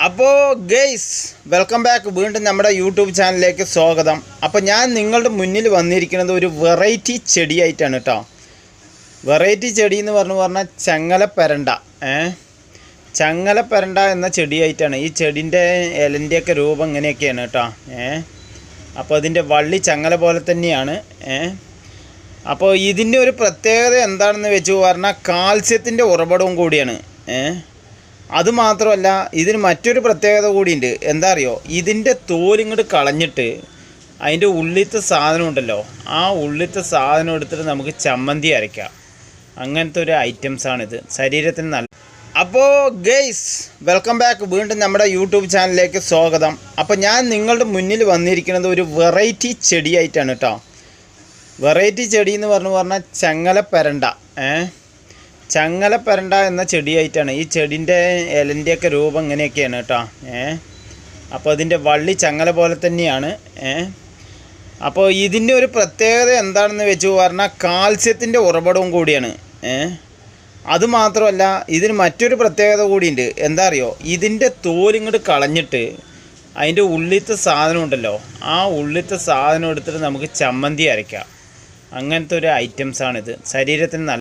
അപ്പോൾ guys welcome back വീണ്ടും നമ്മുടെ യൂട്യൂബ് ചാനലിലേക്ക് സ്വാഗതം. അപ്പോൾ ഞാൻ നിങ്ങളുടെ മുന്നിൽ വന്നിരിക്കുന്നത് ഒരു വെറൈറ്റി ചെടിയായിട്ടാണ് കേട്ടോ വെറൈറ്റി ചെടി എന്ന് പറഞ്ഞു പറഞ്ഞാൽ ചങ്ങലപ്പരണ്ട ഏ? ചങ്ങലപ്പരണ്ട എന്ന ചെടിയായിട്ടാണ്. ഈ ചെടിന്റെ ഇലന്റെയൊക്കെ രൂപം ഇങ്ങനെയൊക്കെയാണ് കേട്ടോ ഏ? അപ്പോൾ അതിന്റെ വള്ളി ചങ്ങല പോലെ തന്നെയാണ് ഏ? അപ്പോൾ ഇതിന്റെ ഒരു പ്രത്യേകത എന്താണെന്ന് വെച്ച് പറഞ്ഞാൽ കാൽസ്യത്തിന്റെ ഉറവിടവും കൂടിയാണ് ഏ? അതുമാത്രമല്ല ഇതിന് മറ്റൊരു പ്രത്യേകത കൂടിയുണ്ട്. എന്താ അറിയോ? ഇതിന്റെ തോലിങ്ങോട്ട് കളഞ്ഞിട്ട് അതിന്റെ ഉള്ളിത്തെ സാധനം ഉണ്ടല്ലോ ആ ഉള്ളിത്തെ സാധനം എടുത്തിട്ട് നമുക്ക് ചമ്മന്തി അരയ്ക്കാം. അങ്ങനത്തെ ഒരു ഐറ്റംസാണിത് ശരീരത്തിന് നല്ല അപ്പോൾ ഗെയ്സ് വെൽക്കം ബാക്ക് വീണ്ടും നമ്മുടെ യൂട്യൂബ് ചാനലിലേക്ക് സ്വാഗതം. അപ്പോൾ ഞാൻ നിങ്ങളുടെ മുന്നിൽ വന്നിരിക്കുന്നത് ഒരു വെറൈറ്റി ചെടിയായിട്ടാണ് കേട്ടോ. വെറൈറ്റി ചെടി എന്ന് പറഞ്ഞു പറഞ്ഞാൽ ചങ്ങലപ്പരണ്ട ഏ? ചങ്ങലപ്പരണ്ട എന്ന ചെടിയായിട്ടാണ്. ഈ ചെടിന്റെ ഇലന്റെയൊക്കെ രൂപം ഇങ്ങനെയൊക്കെയാണ് കേട്ടോ. ഏ? അപ്പോൾ അതിന്റെ വള്ളി ചങ്ങല പോലെ തന്നെയാണ്. ഏ? അപ്പോൾ ഇതിന്റെ ഒരു പ്രത്യേകത എന്താണെന്ന് വെച്ച് പറഞ്ഞാൽ കാൽസ്യത്തിന്റെ ഉറവിടവും കൂടിയാണ്. ഏ? അതുമാത്രമല്ല ഇതിന് മറ്റൊരു പ്രത്യേകത കൂടിയുണ്ട്. എന്താ അറിയോ? ഇതിന്റെ തോലിങ്ങോട്ട് കളഞ്ഞിട്ട് അതിന്റെ ഉള്ളിത്തെ സാധനം ഉണ്ടല്ലോ ആ ഉള്ളിത്തെ സാധനം എടുത്തിട്ട് നമുക്ക് ചമ്മന്തി അരയ്ക്കാം. അങ്ങനത്തെ ഒരു ഐറ്റംസാണിത്. ശരീരത്തിന് നല്ല